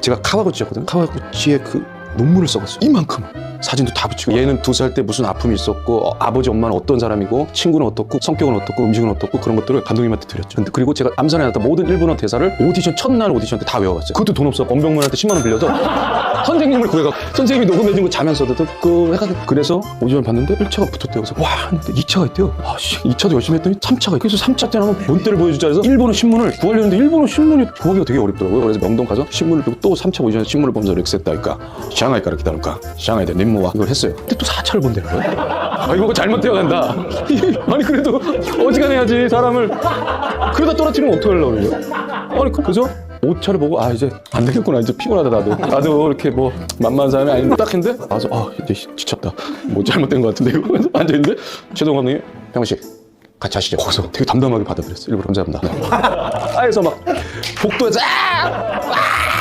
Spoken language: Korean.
제가 카와구치였거든. 카와구치에 그 논문을 써봤어요. 이만큼. 사진도 다 붙이고 얘는 두 살 때 무슨 아픔이 있었고 어, 아버지 엄마는 어떤 사람이고 친구는 어떻고 성격은 어떻고 음식은 어떻고 그런 것들을 감독님한테 드렸죠. 근데 그리고 제가 암산해 놨던 모든 일본어 대사를 오디션 첫날 오디션 때 다 외워갔어요. 그것도 돈 없어. 권병문한테 10만 원 빌려서 선생님을 구해갖고 선생님이 녹음해준 거 자면서도 듣고 해가지고 그래서 오디션 봤는데 1차가 붙었대요. 그래서 와 했는데 2차가 있대요. 아 씨, 2차도 열심히 했더니 3차가 있고 그래서 3차 때는 한번 본때를 보여주자 해서 일본어 신문을 구하려는데 일본어 신문이 구하기가 되게 어렵더라고요. 그래서 명동 가서 신문을 보고 또 3차 오디션 신문을 보면서 렉셋다니까 샹하이까라 기다릴까 샹하이대 님모와 이걸 했어요. 근데 또 4차를 본다는 거예요. 아 이거 잘못되어 간다. 아니 그래도 어지간해야지 사람을. 그러다 떨어뜨리면 어떡하려고 그래요. 아니 그래서 5차를 보고 아 이제 안 되겠구나. 이제 피곤하다 나도. 나도 이렇게 뭐 만만한 사람이 아닌데. 딱 했는데 와서 아 이제 씨, 지쳤다. 뭐 잘못된 것 같은데. 이거 앉아있는데 최동 감독님 형씨 같이 하시죠. 거기서 되게 담담하게 받아들였어 일부러 감사합니다. 하에서 막 복도에서 아!